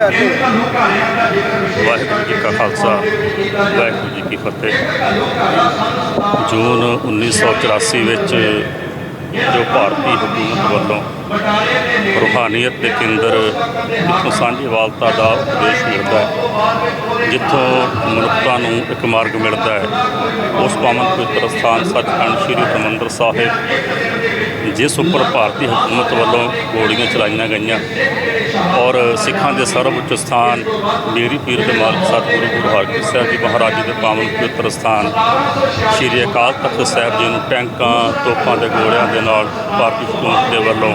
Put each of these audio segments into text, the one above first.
ਵਾਹਿਗੁਰੂ ਜੀ ਕਾ ਖਾਲਸਾ, ਵਾਹਿਗੁਰੂ ਜੀ ਕੀ ਫਤਿਹ। ਜੂਨ 1984 ਵਿੱਚ ਜੋ ਭਾਰਤੀ ਹਕੂਮਤ ਵੱਲੋਂ ਰੂਹਾਨੀਅਤ ਦੇ ਕੇਂਦਰ ਜਿੱਥੋਂ ਸਾਂਝੀਵਾਲਤਾ ਦਾ ਉਪਦੇਸ਼ ਮਿਲਦਾ ਹੈ, ਜਿੱਥੋਂ ਮਨੁੱਖਤਾ ਨੂੰ ਇੱਕ ਮਾਰਗ ਮਿਲਦਾ ਹੈ, ਉਸ ਪਾਵਨ ਪਵਿੱਤਰ ਸਥਾਨ ਸੱਚਖੰਡ ਸ੍ਰੀ ਹਰਿਮੰਦਰ ਸਾਹਿਬ ਜਿਸ ਉੱਪਰ ਭਾਰਤੀ ਹਕੂਮਤ ਵੱਲੋਂ ਗੋਲੀਆਂ ਚਲਾਈਆਂ ਗਈਆਂ ਔਰ ਸਿੱਖਾਂ ਦੇ ਸਰਵਉੱਚ ਸਥਾਨ ਮੇਰੀ ਪੀਰ ਦੇ ਮਾਲਕ ਸਤਿਗੁਰੂ ਗੁਰੂ ਹਰਗੋਬਿੰਦ ਸਾਹਿਬ ਜੀ ਮਹਾਰਾਜ ਜੀ ਦੇ ਪਾਵਨ ਪਵਿੱਤਰ ਸਥਾਨ ਸ੍ਰੀ ਅਕਾਲ ਤਖਤ ਸਾਹਿਬ ਜੀ ਨੂੰ ਟੈਂਕਾਂ, ਤੋਪਾਂ ਦੇ ਗੋਲਿਆਂ ਦੇ ਨਾਲ ਭਾਰਤੀ ਹਕੂਮਤ ਦੇ ਵੱਲੋਂ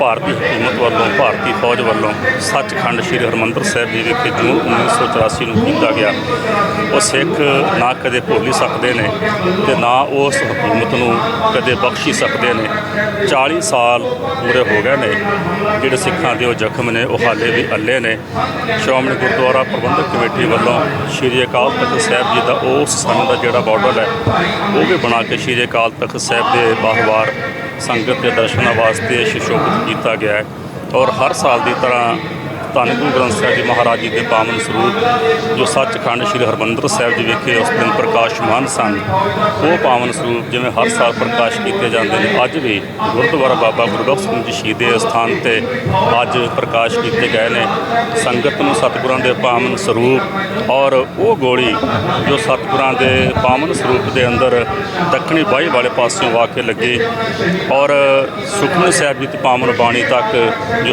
ਭਾਰਤੀ ਹਕੂਮਤ ਵੱਲੋਂ, ਭਾਰਤੀ ਫੌਜ ਵੱਲੋਂ ਸੱਚਖੰਡ ਸ੍ਰੀ ਹਰਿਮੰਦਰ ਸਾਹਿਬ ਜੀ ਵਿਖੇ ਜੂਨ 1984 ਨੂੰ ਕੀਤਾ ਗਿਆ। ਉਹ ਸਿੱਖ ਨਾ ਕਦੇ ਭੁੱਲ ਸਕਦੇ ਨੇ ਤੇ ਨਾ ਉਸ ਹਕੂਮਤ ਨੂੰ ਕਦੇ ਬਖਸ਼ੀ ਸਕਦੇ ਨੇ। 40 ਸਾਲ ਪੂਰੇ ਹੋ ਗਏ ਨੇ, ਜਿਹੜੇ ਸਿੱਖਾਂ ਦੇ ਉਹ ਜ਼ਖਮ ਨੇ, ਉਹ ਹਾਲੇ ਵੀ ਅੱਲੇ ਨੇ। ਸ਼੍ਰੋਮਣੀ ਗੁਰਦੁਆਰਾ ਪ੍ਰਬੰਧਕ ਕਮੇਟੀ ਵੱਲੋਂ ਸ੍ਰੀ ਅਕਾਲ ਤਖਤ ਸਾਹਿਬ ਜੀ ਦਾ ਉਸ ਸਮੇਂ ਦਾ ਜਿਹੜਾ ਬਾਰਡਰ ਹੈ, ਉਹ ਵੀ ਬਣਾ ਕੇ ਸ੍ਰੀ ਅਕਾਲ ਤਖਤ ਸਾਹਿਬ ਦੇ ਬਾਹਵਾਰ ਸੰਗਤ ਦੇ ਦਰਸ਼ਨਾਂ ਵਾਸਤੇ ਸ਼ਿਸ਼ੋਭਿਤ ਕੀਤਾ ਗਿਆ ਹੈ। ਔਰ ਹਰ ਸਾਲ ਦੀ ਤਰ੍ਹਾਂ ਧੰਨ ਗੁਰੂ ਗ੍ਰੰਥ ਸਾਹਿਬ ਜੀ ਮਹਾਰਾਜ ਜੀ ਦੇ ਪਾਵਨ ਸਰੂਪ, ਜੋ ਸੱਚਖੰਡ ਸ੍ਰੀ ਹਰਿਮੰਦਰ ਸਾਹਿਬ ਜੀ ਵਿਖੇ ਉਸ ਦਿਨ ਪ੍ਰਕਾਸ਼ਮਾਨ ਸਨ, ਉਹ ਪਾਵਨ ਸਰੂਪ ਜਿਵੇਂ ਹਰ ਸਾਲ ਪ੍ਰਕਾਸ਼ ਕੀਤੇ ਜਾਂਦੇ ਨੇ, ਅੱਜ ਵੀ ਗੁਰਦੁਆਰਾ ਬਾਬਾ ਗੁਰਬਖਸ਼ ਸਿੰਘ ਜੀ ਸ਼ਹੀਦੇ ਸਥਾਨ ਤੇ ਅੱਜ ਪ੍ਰਕਾਸ਼ ਕੀਤੇ ਗਏ ਨੇ। ਸੰਗਤ ਨੂੰ ਸਤਿਗੁਰਾਂ ਦੇ ਪਾਵਨ ਸਰੂਪ ਔਰ ਉਹ ਗੋਲੀ ਜੋ ਸਤਿਗੁਰਾਂ ਦੇ ਪਾਵਨ ਸਰੂਪ ਦੇ ਅੰਦਰ ਦੱਖਣੀ ਬਾਈ ਵਾਲੇ ਪਾਸਿਓਂ ਆ ਕੇ ਲੱਗੀ ਔਰ ਸੁਖਮਨੀ ਸਾਹਿਬ ਜੀ ਦੀ ਪਾਵਨ ਬਾਣੀ ਤੱਕ ਜੋ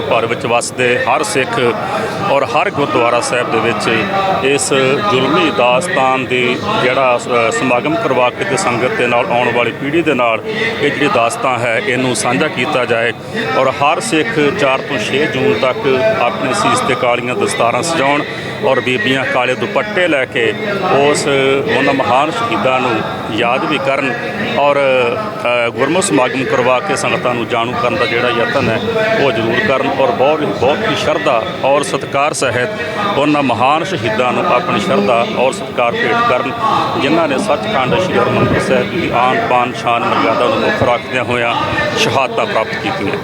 ਭਰ ਵਿੱਚ ਵਸਦੇ ਹਰ ਸਿੱਖ ਔਰ ਹਰ ਗੁਰਦੁਆਰਾ ਸਾਹਿਬ ਦੇ ਵਿੱਚ ਇਸ ਜ਼ੁਲਮੀ ਦਾਸਤਾਨ ਦੀ ਜਿਹੜਾ ਸਮਾਗਮ ਕਰਵਾ ਕੇ ਤੇ ਸੰਗਤ ਦੇ ਨਾਲ ਆਉਣ ਵਾਲੀ ਪੀੜ੍ਹੀ ਦੇ ਨਾਲ ਇਹ ਜਿਹੜੀ ਦਾਸਤਾਨ ਹੈ, ਇਹਨੂੰ ਸਾਂਝਾ ਕੀਤਾ ਜਾਏ ਔਰ ਹਰ ਸਿੱਖ 4 ਤੋਂ 6 ਜੂਨ ਤੱਕ ਆਪਣੇ ਸੀਸ ਤੇ ਕਾਲੀਆਂ ਦਸਤਾਰਾਂ ਸਜਾਉਣ ਔਰ ਬੀਬੀਆਂ ਕਾਲੇ ਦੁਪੱਟੇ ਲੈ ਕੇ ਉਸ ਉਹਨਾਂ ਮਹਾਨ ਸ਼ਹੀਦਾਂ ਨੂੰ ਯਾਦ ਵੀ ਕਰਨ ਔਰ ਅ, ਗੁਰਮੁਖ ਸਮਾਗਮ ਕਰਵਾ ਕੇ ਸੰਗਤਾਂ ਨੂੰ ਜਾਣੂ ਕਰਨ ਦਾ ਜਿਹੜਾ ਯਤਨ ਹੈ ਉਹ ਜ਼ਰੂਰ ਕਰਨ ਔਰ ਬਹੁਤ ਬਹੁਤ ਹੀ ਸ਼ਰਧਾ ਔਰ ਸਤਿਕਾਰ ਸਹਿਤ ਉਹਨਾਂ ਮਹਾਨ ਸ਼ਹੀਦਾਂ ਨੂੰ ਆਪਣੀ ਸ਼ਰਧਾ ਔਰ ਸਤਿਕਾਰ ਭੇਟ ਕਰਨ ਜਿਨ੍ਹਾਂ ਨੇ ਸੱਚਖੰਡ ਸ੍ਰੀ ਹਰਿਮੰਦਰ ਸਾਹਿਬ ਦੀ ਆਨ ਬਾਨ ਸ਼ਾਨ ਮਰਯਾਦਾ ਨੂੰ ਮੁੱਖ ਰੱਖਦਿਆਂ ਹੋਇਆਂ ਸ਼ਹਾਦਤਾਂ ਪ੍ਰਾਪਤ ਕੀਤੀਆਂ।